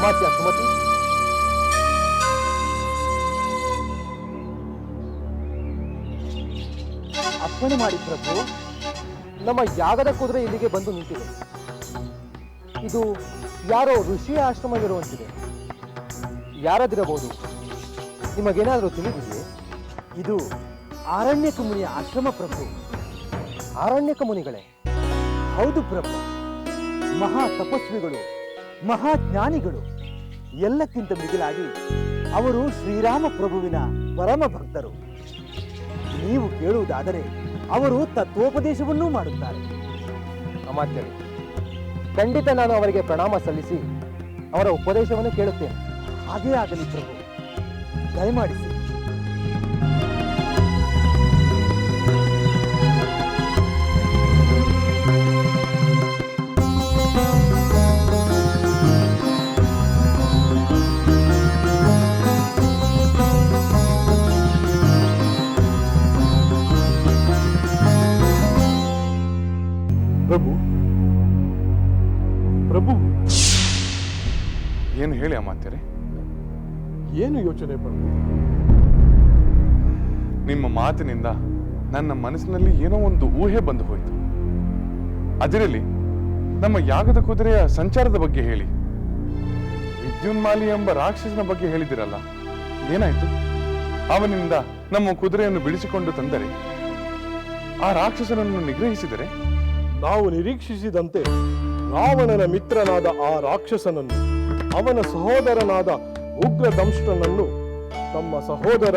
ಅಮಾತ್ಯ ಸುಮತಿ ಅಪ್ಪಣೆ ಮಾಡಿ ಪ್ರಭು, ನಮ್ಮ ಯಾಗದ ಕುದುರೆ ಇಲ್ಲಿಗೆ ಬಂದು ನಿಂತಿದೆ. ಇದು ಯಾರೋ ಋಷಿಯ ಆಶ್ರಮವಿರುವಂತಿದೆ ಯಾರದಿರಬಹುದು? ನಿಮಗೇನಾದರೂ ತಿಳಿದಿದೆಯೇ? ಇದು ಅರಣ್ಯಕ ಮುನಿಯ ಆಶ್ರಮ ಪ್ರಭು. ಅರಣ್ಯಕ ಮುನಿಗಳೇ ಹೌದು ಪ್ರಭು, ಮಹಾ ತಪಸ್ವಿಗಳು. ಮಹಾಜ್ಞಾನಿಗಳು. ಎಲ್ಲಕ್ಕಿಂತ ಮಿಗಿಲಾಗಿ ಅವರು ಶ್ರೀರಾಮ ಪ್ರಭುವಿನ ಪರಮ ಭಕ್ತರು. ನೀವು ಕೇಳುವುದಾದರೆ ಅವರು ತತ್ವೋಪದೇಶವನ್ನೂ ಮಾಡುತ್ತಾರೆ. ಅಮಾತ್ಯರೇ ಖಂಡಿತ ನಾನು ಅವರಿಗೆ ಪ್ರಣಾಮ ಸಲ್ಲಿಸಿ ಅವರ ಉಪದೇಶವನ್ನು ಕೇಳುತ್ತೇನೆ. ಹಾಗೇ ಆಗಲಿ ಪ್ರಭು. ದಯಮಾಡಿಸಿ. ಏನು ಹೇಳಿ ಅಮಾತ್ಯರೇ ಏನು ಯೋಚನೆ ಬಂತು? ನಿಮ್ಮ ಮಾತಿನಿಂದ ನನ್ನ ಮನಸ್ಸಿನಲ್ಲಿ ಏನೋ ಒಂದು ಊಹೆ ಬಂದು ಹೋಯಿತು. ಅದರಲ್ಲಿ ನಮ್ಮ ಯಾಗದ ಕುದುರೆಯ ಸಂಚಾರದ ಬಗ್ಗೆ ಹೇಳಿ. ವಿದ್ಯುನ್ಮಾಲಿ ಎಂಬ ರಾಕ್ಷಸನ ಬಗ್ಗೆ ಹೇಳಿದಿರಲ್ಲ ಏನಾಯ್ತು? ಅವನಿಂದ ನಮ್ಮ ಕುದುರೆಯನ್ನು ಬಿಡಿಸಿಕೊಂಡು ತಂದರೆ ಆ ರಾಕ್ಷಸನನ್ನು ನಿಗ್ರಹಿಸಿದರೆ? ನಾವು ನಿರೀಕ್ಷಿಸಿದಂತೆ ರಾವಣನ ಮಿತ್ರನಾದ ಆ ರಾಕ್ಷಸನನ್ನು ಅವನ ಸಹೋದರನಾದ ಉಗ್ರ ದಂಷ್ಟನನ್ನು ತಮ್ಮ ಸಹೋದರ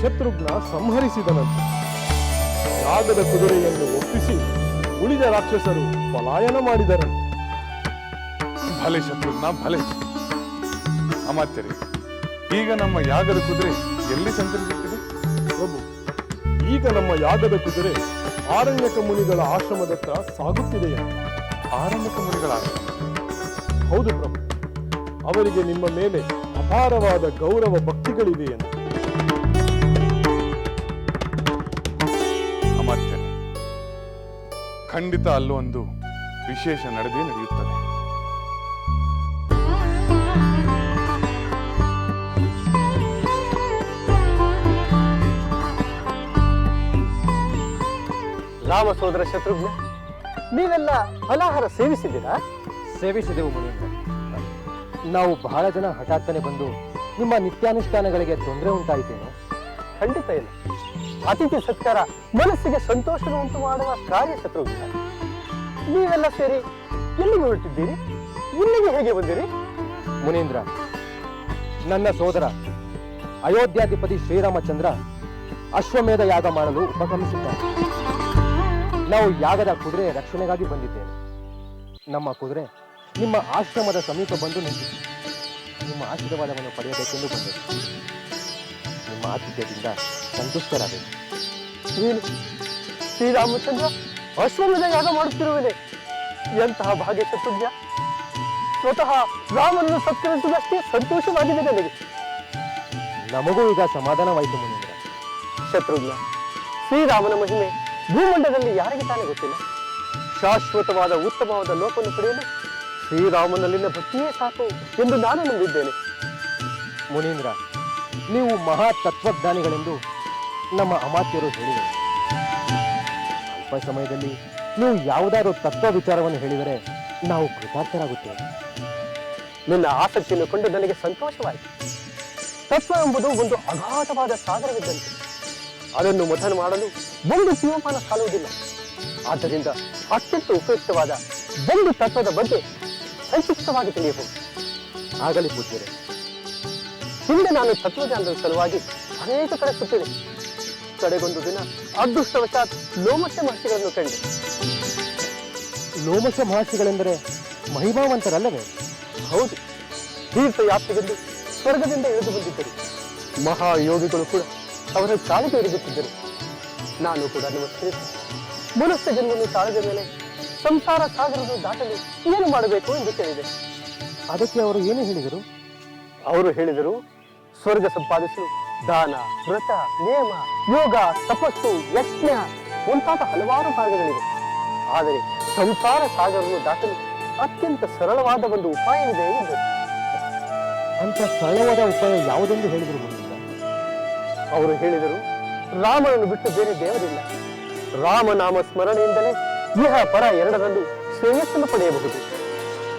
ಶತ್ರುಘ್ನ ಸಂಹರಿಸಿದನಂತೆ. ಯಾಗದ ಕುದುರೆಯನ್ನು ಒಪ್ಪಿಸಿ ಉಳಿದ ರಾಕ್ಷಸರು ಪಲಾಯನ ಮಾಡಿದರಂತೆ. ಭಲೆ ಶತ್ರುಘ್ನ ಭಲೆ. ಅಮಾತ್ಯರೇ ಈಗ ನಮ್ಮ ಯಾಗದ ಕುದುರೆ ಎಲ್ಲಿ ಸಂಚರಿಸುತ್ತಿದೆ? ಪ್ರಭು ಈಗ ನಮ್ಮ ಯಾಗದ ಕುದುರೆ ಆರಣ್ಯಕ ಮುನಿಗಳ ಆಶ್ರಮದತ್ತ ಸಾಗುತ್ತಿದೆಯಾ ಆರಣ್ಯಕ ಮುನಿಗಳ ಆಶ್ರಮ. ಹೌದು ಪ್ರಭು. ಅವರಿಗೆ ನಿಮ್ಮ ಮೇಲೆ ಅಪಾರವಾದ ಗೌರವ ಭಕ್ತಿಗಳಿವೆಯಂತೆ ಎಂದು. ಖಂಡಿತ ಅಲ್ಲೊಂದು ವಿಶೇಷ ನಡೆದೇ ನಡೆಯುತ್ತದೆ. ರಾಮ ಸೋದರ ಶತ್ರುಘ್ನ ನೀವೆಲ್ಲ ಫಲಾಹಾರ ಸೇವಿಸಿದ್ದೀರಾ? ಸೇವಿಸಿದೆವು ನಾವು ಬಹಳ ಜನ ಹಠಾತ್ತನೆ ಬಂದು ನಿಮ್ಮ ನಿತ್ಯಾನುಷ್ಠಾನಗಳಿಗೆ ತೊಂದರೆ ಉಂಟಾಯಿತೇನು? ಖಂಡಿತ ಇಲ್ಲ. ಅತಿಥಿ ಸತ್ಕಾರ ಮನಸ್ಸಿಗೆ ಸಂತೋಷ ಉಂಟು ಮಾಡುವ ಕಾರ್ಯ ಶತ್ರುವಿಲ್ಲ. ನೀವೆಲ್ಲ ಸೇರಿ ಎಲ್ಲಿಗೆ ಹೊರಟಿದ್ದೀರಿ? ಇಲ್ಲಿಗೆ ಹೇಗೆ ಬಂದಿರಿ? ಮುನೀಂದ್ರ ನನ್ನ ಸೋದರ ಅಯೋಧ್ಯಾಧಿಪತಿ ಶ್ರೀರಾಮಚಂದ್ರ ಅಶ್ವಮೇಧ ಯಾಗ ಮಾಡಲು ಉಪಕ್ರಮಿಸಿದ್ದಾರೆ ನಾವು ಯಾಗದ ಕುದುರೆ ರಕ್ಷಣೆಗಾಗಿ ಬಂದಿದ್ದೇವೆ. ನಮ್ಮ ಕುದುರೆ ನಿಮ್ಮ ಆಶ್ರಮದ ಸಮೀಪ ಬಂದು ನಿಂತು. ನಿಮ್ಮ ಆಶೀರ್ವಾದವನ್ನು ಪಡೆಯಬೇಕೆಂದು ಬಂದು. ನಿಮ್ಮ ಆತಿಥ್ಯದಿಂದ ಸಂತುಷ್ಟರಾದೆವು ನೀನು ಶ್ರೀರಾಮಚಂದ್ರ ಅಶ್ವಮೇಧ ಯಾಗ ಮಾಡುತ್ತಿರುವುದೇ ಎಂತಹ ಭಾಗ್ಯ ಚತುರ್ಯ ಸ್ವತಃ ರಾಮನನ್ನು ಸತ್ಕರಿಸಿದಷ್ಟೇ ಸಂತೋಷವಾಗಿದೆ ನನಗೆ. ನಮಗೂ ಈಗ ಸಮಾಧಾನವಾಯಿತು ಮುನೀಂದ್ರ. ಶತ್ರುಘ್ನ, ಶ್ರೀರಾಮನ ಮಹಿಮೆ ಭೂಮಂಡಲದಲ್ಲಿ ಯಾರಿಗೆ ತಾನೇ ಗೊತ್ತಿಲ್ಲ. ಶಾಶ್ವತವಾದ ಉತ್ತಮವಾದ ಲೋಕವನ್ನು ಪಡೆಯಲು ಶ್ರೀರಾಮನಲ್ಲಿನ ಭಕ್ತಿಯೇ ಸಾಕು ಎಂದು ನಾನು ನಂಬಿದ್ದೇನೆ. ಮುನೀಂದ್ರ, ನೀವು ಮಹಾ ತತ್ವಜ್ಞಾನಿಗಳೆಂದು ನಮ್ಮ ಅಮಾತ್ಯರು ಹೇಳಿದರು. ಅಲ್ಪ ಸಮಯದಲ್ಲಿ ನೀವು ಯಾವುದಾದ್ರೂ ತತ್ವ ವಿಚಾರವನ್ನು ಹೇಳಿದರೆ ನಾವು ಕೃತಾರ್ಥರಾಗುತ್ತೇವೆ. ನಿನ್ನ ಆಸಕ್ತಿಯನ್ನು ಕಂಡು ನನಗೆ ಸಂತೋಷವಾಯಿತು. ತತ್ವ ಎಂಬುದು ಒಂದು ಅಗಾಧವಾದ ಸಾಗರವಿದ್ದಂತೆ. ಅದನ್ನು ಮಥನ ಮಾಡಲು ಒಂದು ಜೀವಮಾನ ಸಾಲುವುದಿಲ್ಲ. ಆದ್ದರಿಂದ ಅತ್ಯಂತ ಉಪಯುಕ್ತವಾದ ಒಂದು ತತ್ವದ ಬಗ್ಗೆ ಸಂಕ್ಷಿಪ್ತವಾಗಿ ತಿಳಿಯಬಹುದು ಆಗಲಿ ಪೂಜ್ಯರೆ. ಹಿಂದೆ ನಾನು ತತ್ವಜ್ಞಾನದ ಸಲುವಾಗಿ ಅನೇಕ ಕಡೆ ಸುತ್ತಿದೆ. ಕಡೆಗೊಂದು ದಿನ ಅದೃಷ್ಟವಶಾತ್ ಲೋಮಶ ಮಹರ್ಷಿಗಳನ್ನು ಕಂಡೆ. ಲೋಮಶ ಮಹರ್ಷಿಗಳೆಂದರೆ ಮಹಿಮಾವಂತರಲ್ಲವೇ? ಹೌದು. ತೀರ್ಥಯಾತ್ರೆಗೆಂದು ಸ್ವರ್ಗದಿಂದ ಇಳಿದು ಬಂದಿದ್ದರು. ಮಹಾಯೋಗಿಗಳು ಕೂಡ ಅವರ ಕಾಲಿಗೆ ಇರಿಗುತ್ತಿದ್ದರು. ನಾನು ಕೂಡ ನಮಸ್ಕರಿಸಿ ಮನುಷ್ಯ ಜನ್ಮವನ್ನು ತಾಳದ ಮೇಲೆ ಸಂಸಾರ ಸಾಗರದ ದಾಟಲು ಏನು ಮಾಡಬೇಕು ಎಂದು ಕೇಳಿದೆ. ಅದಕ್ಕೆ ಅವರು ಏನು ಹೇಳಿದರು? ಅವರು ಹೇಳಿದರು ಸ್ವರ್ಗ ಸಂಪಾದಿಸಲು ದಾನ ವ್ರತ ನೇಮ ಯೋಗ ತಪಸ್ಸು ಯಜ್ಞ ಮುಂತಾದ ಹಲವಾರು ಮಾರ್ಗಗಳಿವೆ. ಆದರೆ ಸಂಸಾರ ಸಾಗರವನ್ನು ದಾಟಲು ಅತ್ಯಂತ ಸರಳವಾದ ಒಂದು ಉಪಾಯವಿದೆ ಎಂದು. ಅಂತ ಸರಳವಾದ ಉಪಾಯ ಯಾವುದೆಂದು ಹೇಳಿದರು ಅವರು ಹೇಳಿದರು ರಾಮನನ್ನು ಬಿಟ್ಟು ಬೇರೆ ದೇವರಿಲ್ಲ. ರಾಮನಾಮ ಸ್ಮರಣೆಯಿಂದಲೇ ಇಹ ಪರ ಎರಡರಲ್ಲೂ ಶ್ರೇಯಸ್ಸನ್ನು ಪಡೆಯಬಹುದು.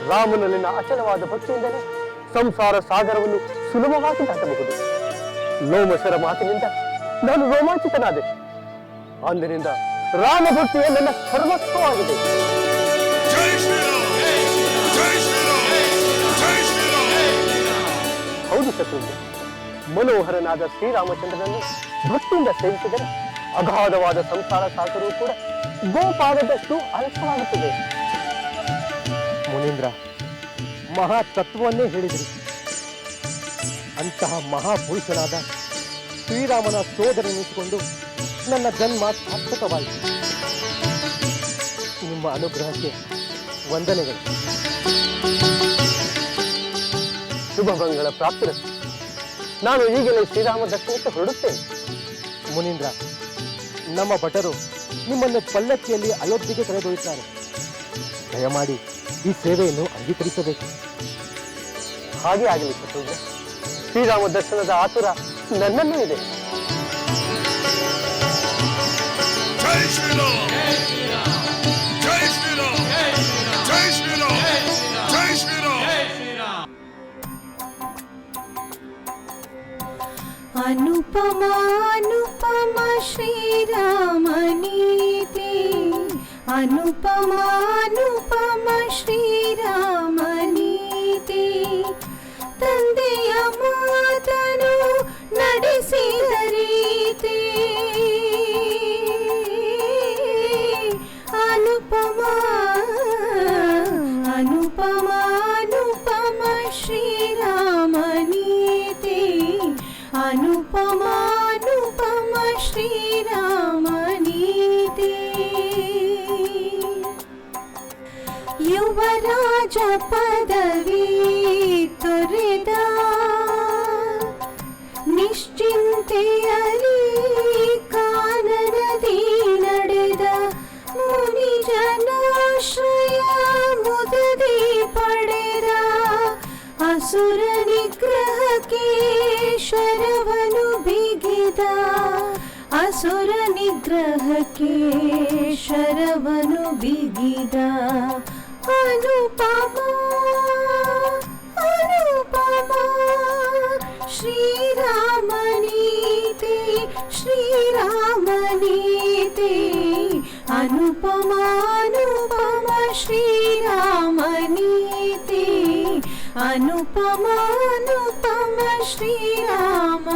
ರಾಮನಲ್ಲಿನ ಅಚಲವಾದ ಭಕ್ತಿಯಿಂದಲೇ ಸಂಸಾರ ಸಾಗರವನ್ನು ಸುಲಭವಾಗಿ ದಾಟಬಹುದು. ಲೋಮಸರ ಮಾತಿನಿಂದ ನಾನು ರೋಮಾಂಚಿತನಾದೆ. ಅಂದಿನಿಂದ ರಾಮ ಭಕ್ತಿಯ ನನ್ನ ಸರ್ವಸ್ವವಾಗಿದೆ. ಹೌದು ಶತ್ರುಘ್ನ ಮನೋಹರನಾದ ಶ್ರೀರಾಮಚಂದ್ರನನ್ನು ಭಕ್ತಿಯಿಂದ ಸೇವಿಸಿದರೆ ಅಗಾಧವಾದ ಸಂಸಾರ ಸಾಗರವೂ ಕೂಡ ಗೋಪಾದದಷ್ಟು ಅಲ್ಪವಾಗುತ್ತದೆ. ಮುನೀಂದ್ರ, ಮಹಾ ತತ್ವವನ್ನೇ ಹೇಳಿದರು. ಅಂತಹ ಮಹಾಪುರುಷನಾದ ಶ್ರೀರಾಮನ ಸೋದರನಿಸಿಕೊಂಡು ನನ್ನ ಜನ್ಮ ಸಾರ್ಥಕವಾಯಿತು. ನಿಮ್ಮ ಅನುಗ್ರಹಕ್ಕೆ ವಂದನೆಗಳು. ಶುಭ ಮಂಗಳ ಪ್ರಾಪ್ತಿರಸ್ತು ನಾನು ಈಗಲೇ ಶ್ರೀರಾಮ ದರ್ಶನಕ್ಕೆ ಹೊರಡುತ್ತೇನೆ. ಮುನೀಂದ್ರ, ನಮ್ಮ ಭಟರು ನಿಮ್ಮನ್ನು ಪಲ್ಲಕ್ಕಿಯಲ್ಲಿ ಅಯೋಧ್ಯೆಗೆ ಕರೆದೊಯ್ಯುತ್ತಾರೆ. ದಯಮಾಡಿ ಈ ಸೇವೆಯನ್ನು ಅಂಗೀಕರಿಸಬೇಕು. ಹಾಗೆ ಆಗಲಿ ಶತ್ರುಘ್ನ. ಶ್ರೀರಾಮ ದರ್ಶನದ ಆತುರ ನನ್ನಲ್ಲೂ ಇದೆ. ಜೈ ಶ್ರೀರಾಮ್. ಜೈ ಶ್ರೀರಾಮ್. ಜೈ ಶ್ರೀರಾಮ್. ಜೈ ಶ್ರೀರಾಮ್. అనుపమ శ్రీరామనీతి అనుపమానుపమ శ్ರೀರಾಮನೀತಿ ತಂದೆಯ ಮಾತನು ನಡೆಸಿದ ರೀತಿ ಅನುಪಮ ಅನುಪಮಾನುಪಮ ಶ್ರೀ ಪದವಿ ತೊರೆದ ನಿಶ್ಚಿಂತೆಯಲಿ ಕಾನನದಿ ನಡೆದ ಮುನಿಜನಾಶ್ರಯ ಮುದದಿ ಪಡೆದ ಅಸುರ ನಿಗ್ರಹಕ್ಕೆ ಶರವನು ಬಿಗಿದ. ಅಸುರ ನಿಗ್ರಹಕ್ಕೆ ಶರವನು ಬಿಗಿದ. ಅನುಪಮ श्रीरामनीते श्रीरामनीते अनुपमानुपम श्रीरामनीते अनुपमानुपम श्रीरामनीते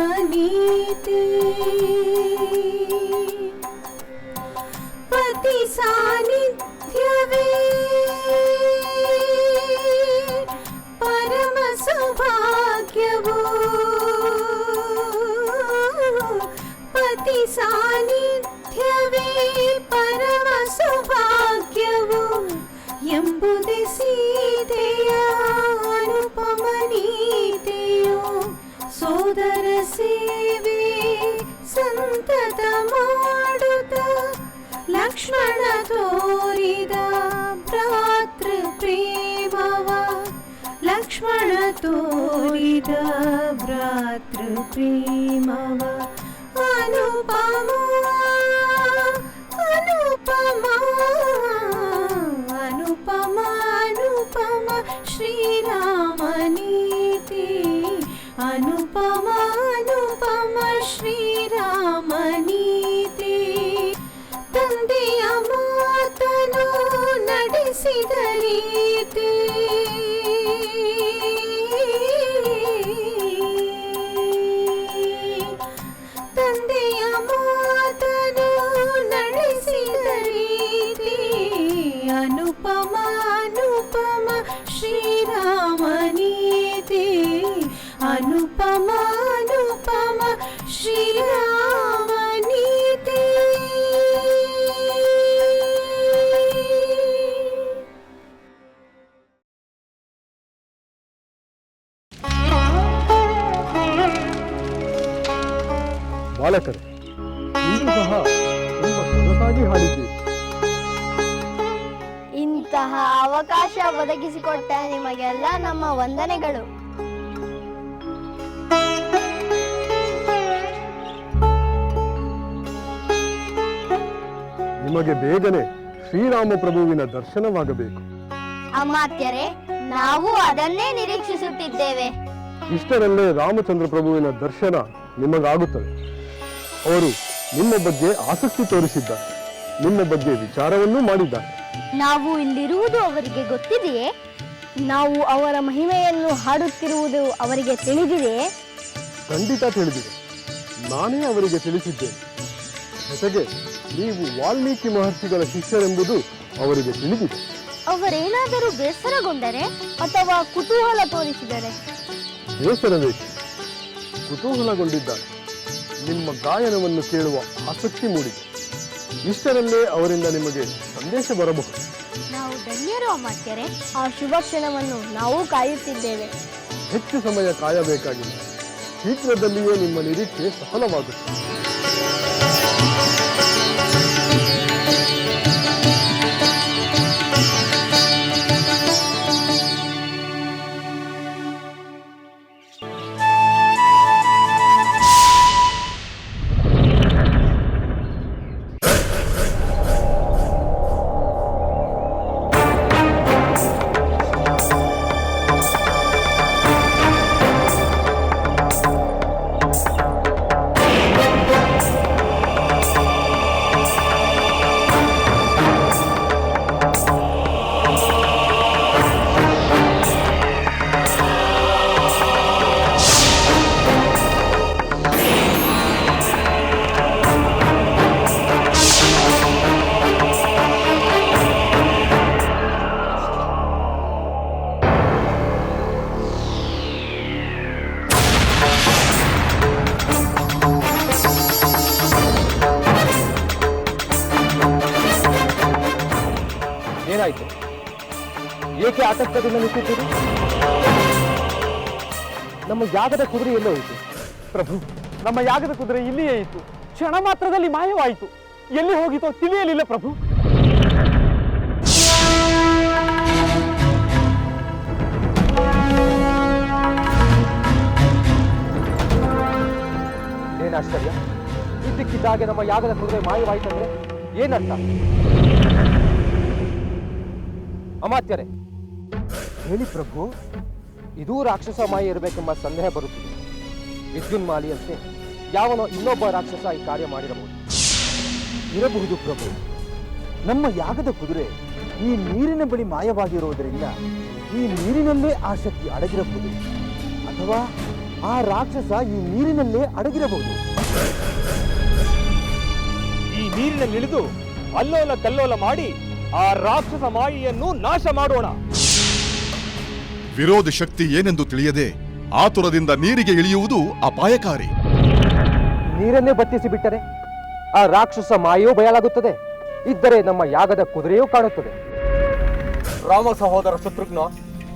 लक्ष्मणतोयिद भ्रातृप्रेमवा लक्ष्मणतो यद ಬಾಲಕರು. ಇಂದು ಸಹ ತುಂಬ ಸೊಗಸಾಗಿ ಹಾಡಿದ್ದೀರಿ ಅವಕಾಶ ಒದಗಿಸಿಕೊಟ್ಟ ನಿಮಗೆಲ್ಲ ನಮ್ಮ ವಂದನೆಗಳು. ನಿಮಗೆ ಬೇಗನೆ ಶ್ರೀರಾಮ ಪ್ರಭುವಿನ ದರ್ಶನವಾಗಬೇಕು. ಅಮಾತ್ಯರೇ ನಾವು ಅದನ್ನೇ ನಿರೀಕ್ಷಿಸುತ್ತಿದ್ದೇವೆ. ಇಷ್ಟರಲ್ಲೇ ರಾಮಚಂದ್ರ ಪ್ರಭುವಿನ ದರ್ಶನ ನಿಮಗಾಗುತ್ತದೆ. ಅವರು ನಿಮ್ಮ ಬಗ್ಗೆ ಆಸಕ್ತಿ ತೋರಿಸಿದ್ದಾರೆ. ನಿಮ್ಮ ಬಗ್ಗೆ ವಿಚಾರವನ್ನೂ ಮಾಡಿದ್ದಾರೆ. ನಾವು ಇಲ್ಲಿರುವುದು ಅವರಿಗೆ ಗೊತ್ತಿದೆಯೇ? ನಾವು ಅವರ ಮಹಿಮೆಯನ್ನು ಹಾಡುತ್ತಿರುವುದು ಅವರಿಗೆ ತಿಳಿದಿದೆಯೇ? ಖಂಡಿತ ತಿಳಿದಿದೆ. ನಾನೇ ಅವರಿಗೆ ತಿಳಿಸಿದ್ದೇನೆ ಜೊತೆಗೆ ನೀವು ವಾಲ್ಮೀಕಿ ಮಹರ್ಷಿಗಳ ಶಿಷ್ಯರೆಂಬುದು ಅವರಿಗೆ ತಿಳಿದಿದೆ. ಅವರೇನಾದರೂ ಬೇಸರಗೊಂಡರೆ ಅಥವಾ ಕುತೂಹಲ ತೋರಿಸಿದರೆ? ಬೇಸರವೇಕೆ? ಕುತೂಹಲಗೊಂಡಿದ್ದಾರೆ. ನಿಮ್ಮ ಗಾಯನವನ್ನು ಕೇಳುವ ಆಸಕ್ತಿ ಮೂಡಿದೆ ಇಷ್ಟರಲ್ಲೇ ಅವರಿಂದ ನಿಮಗೆ ಸಂದೇಶ ಬರಬಹುದು. ನಾವು ಧನ್ಯರು ಅಮಾತ್ಯರೆ ಆ ಶುಭ ಕ್ಷಣವನ್ನು ನಾವು ಕಾಯುತ್ತಿದ್ದೇವೆ. ಹೆಚ್ಚು ಸಮಯ ಕಾಯಬೇಕಾಗಿಲ್ಲ ಶೀಘ್ರದಲ್ಲಿಯೇ ನಿಮ್ಮ ನಿರೀಕ್ಷೆ ಸಫಲವಾಗುತ್ತದೆ. ನಿಂತಿದ್ದೀರಿ ನಮ್ಮ ಯಾಗದ ಕುದುರೆ ಎಲ್ಲೋ ಹೋಯಿತು. ಪ್ರಭು, ನಮ್ಮ ಯಾಗದ ಕುದುರೆ ಇಲ್ಲಿಯೇ ಇತ್ತು. ಕ್ಷಣ ಮಾತ್ರದಲ್ಲಿ ಮಾಯವಾಯಿತು. ಎಲ್ಲಿ ಹೋಗಿತೋ ತಿಳಿಯಲಿಲ್ಲ ಪ್ರಭು. ಏನಾಶ್ಚರ್ಯ ಇದ್ದಕ್ಕಿದ್ದಾಗೆ ನಮ್ಮ ಯಾಗದ ಕುದುರೆ ಮಾಯವಾಯ್ತಂದ್ರೆ ಏನರ್ಥ? ಅಮಾತ್ಯರೇ ಹೇಳಿ ಪ್ರಭು, ಇದೂ ರಾಕ್ಷಸ ಮಾಯ ಇರಬೇಕೆಂಬ ಸಂದೇಹ ಬರುತ್ತಿದೆ. ವಿದ್ಯುನ್ಮಾಲಿಯಂತೆ ಯಾವನೋ ಇನ್ನೊಬ್ಬ ರಾಕ್ಷಸ ಈ ಕಾರ್ಯ ಮಾಡಿರಬಹುದು. ಇರಬಹುದು ಪ್ರಭು, ನಮ್ಮ ಯಾಗದ ಕುದುರೆ ಈ ನೀರಿನ ಬಳಿ ಮಾಯವಾಗಿರುವುದರಿಂದ ಈ ನೀರಿನಲ್ಲೇ ಆ ಶಕ್ತಿ ಅಡಗಿರಬಹುದು. ಅಥವಾ ಆ ರಾಕ್ಷಸ ಈ ನೀರಿನಲ್ಲೇ ಅಡಗಿರಬಹುದು. ಈ ನೀರಿನಲ್ಲಿಳಿದು ಅಲ್ಲೋಲ ಕಲ್ಲೋಲ ಮಾಡಿ ಆ ರಾಕ್ಷಸ ಮಾಯಿಯನ್ನು ನಾಶ ಮಾಡೋಣ. ವಿರೋಧ ಶಕ್ತಿ ಏನೆಂದು ತಿಳಿಯದೆ ಆತುರದಿಂದ ನೀರಿಗೆ ಇಳಿಯುವುದು ಅಪಾಯಕಾರಿ. ನೀರನ್ನೇ ಬತ್ತಿಸಿ ಬಿಟ್ಟರೆ ಆ ರಾಕ್ಷಸ ಮಾಯೋ ಬಯಲಾಗುತ್ತದೆ. ಇದ್ದರೆ ನಮ್ಮ ಯಾಗದ ಕುದುರೆಯೂ ಕಾಣುತ್ತದೆ. ರಾಮ ಸಹೋದರ ಶತ್ರುಘ್ನ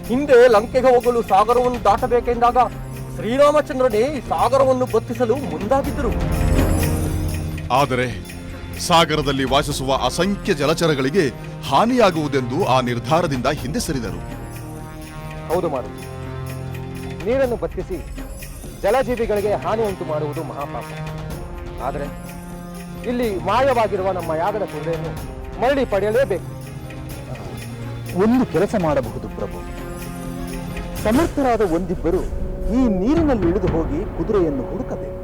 ಹಿಂದೆ ಲಂಕೆಗೆ ಹೋಗಲು ಸಾಗರವನ್ನು ದಾಟಬೇಕೆಂದಾಗ ಶ್ರೀರಾಮಚಂದ್ರನೇ ಈ ಸಾಗರವನ್ನು ಬತ್ತಿಸಲು ಮುಂದಾಗಿದ್ದರು. ಆದರೆ ಸಾಗರದಲ್ಲಿ ವಾಸಿಸುವ ಅಸಂಖ್ಯ ಜಲಚರಗಳಿಗೆ ಹಾನಿಯಾಗುವುದೆಂದು ಆ ನಿರ್ಧಾರದಿಂದ ಹಿಂದೆ ಸರಿದರು. ಹೌದು ಮಾಡುವುದು ನೀರನ್ನು ಬತ್ತಿಸಿ ಜಲಜೀವಿಗಳಿಗೆ ಹಾನಿ ಉಂಟು ಮಾಡುವುದು ಮಹಾಪಾಪ. ಆದರೆ ಇಲ್ಲಿ ಮಾಯವಾಗಿರುವ ನಮ್ಮ ಯಾಗದ ಕುದುರೆಯನ್ನು ಮರಳಿ ಪಡೆಯಲೇಬೇಕು. ಒಂದು ಕೆಲಸ ಮಾಡಬಹುದು ಪ್ರಭು. ಸಮರ್ಥರಾದ ಒಂದಿಬ್ಬರು ಈ ನೀರಿನಲ್ಲಿ ಇಳಿದು ಹೋಗಿ ಕುದುರೆಯನ್ನು ಹುಡುಕಬೇಕು.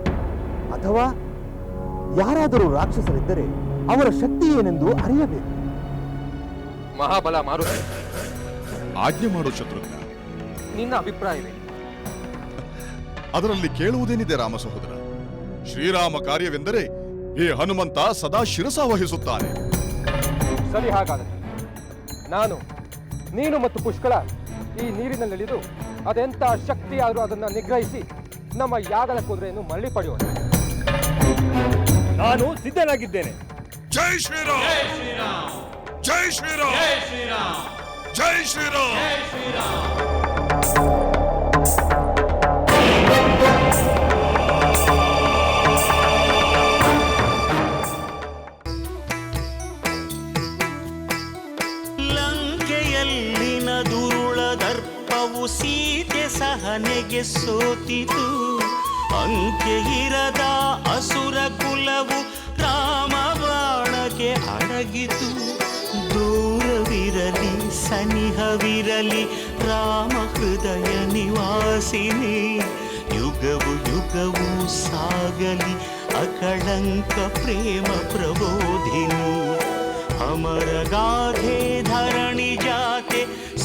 ಅಥವಾ ಯಾರಾದರೂ ರಾಕ್ಷಸರಿದ್ದರೆ ಅವರ ಶಕ್ತಿ ಏನೆಂದು ಅರಿಯಬೇಕು. ಮಹಾಬಲ ಮಾರು ಆಜ್ಞೆ ಮಾಡು ಶತ್ರುಘ್ನ ನಿನ್ನ ಅಭಿಪ್ರಾಯವೇ? ಅದರಲ್ಲಿ ಕೇಳುವುದೇನಿದೆ ರಾಮ ಸಹೋದರ? ಶ್ರೀರಾಮ ಕಾರ್ಯವೆಂದರೆ ಈ ಹನುಮಂತ ಸದಾ ಶಿರಸ ವಹಿಸುತ್ತಾನೆ. ಸರಿ ಹಾಗಾದರೆ. ನಾನು ನೀನು ಮತ್ತು ಪುಷ್ಕಳ ಈ ನೀರಿನಲ್ಲಿಳಿದು ಅದೆಂಥ ಶಕ್ತಿಯಾದರೂ ಅದನ್ನ ನಿಗ್ರಹಿಸಿ ನಮ್ಮ ಯಾಗದ ಕುದುರೆಯನ್ನು ಮರಳಿ ಪಡೆಯೋಣ. ನಾನು ಸಿದ್ಧನಾಗಿದ್ದೇನೆ. ಜೈ ಶ್ರೀರಾಮ್. ಜೈ ಶ್ರೀರಾಮ್. ಜೈ ಶ್ರೀರಾಮ್. ಸಹನೆಗೆ ಸೋತಿತು. ಅಂಕೆ ಇರದ ಅಸುರ ಕುಲವು ರಾಮ ಬಾಣಕ್ಕೆ ಅಡಗಿತು. ದೂರವಿರಲಿ, ಸನಿಹವಿರಲಿ, ರಾಮ ಹೃದಯ ನಿವಾಸಿನಿ. ಯುಗವು ಯುಗವು ಸಾಗಲಿ, ಅಕಳಂಕ ಪ್ರೇಮ ಪ್ರಬೋಧಿನಿ. ಅಮರ ಗಾಧೆ ಧರಣಿ ಜಾತೆ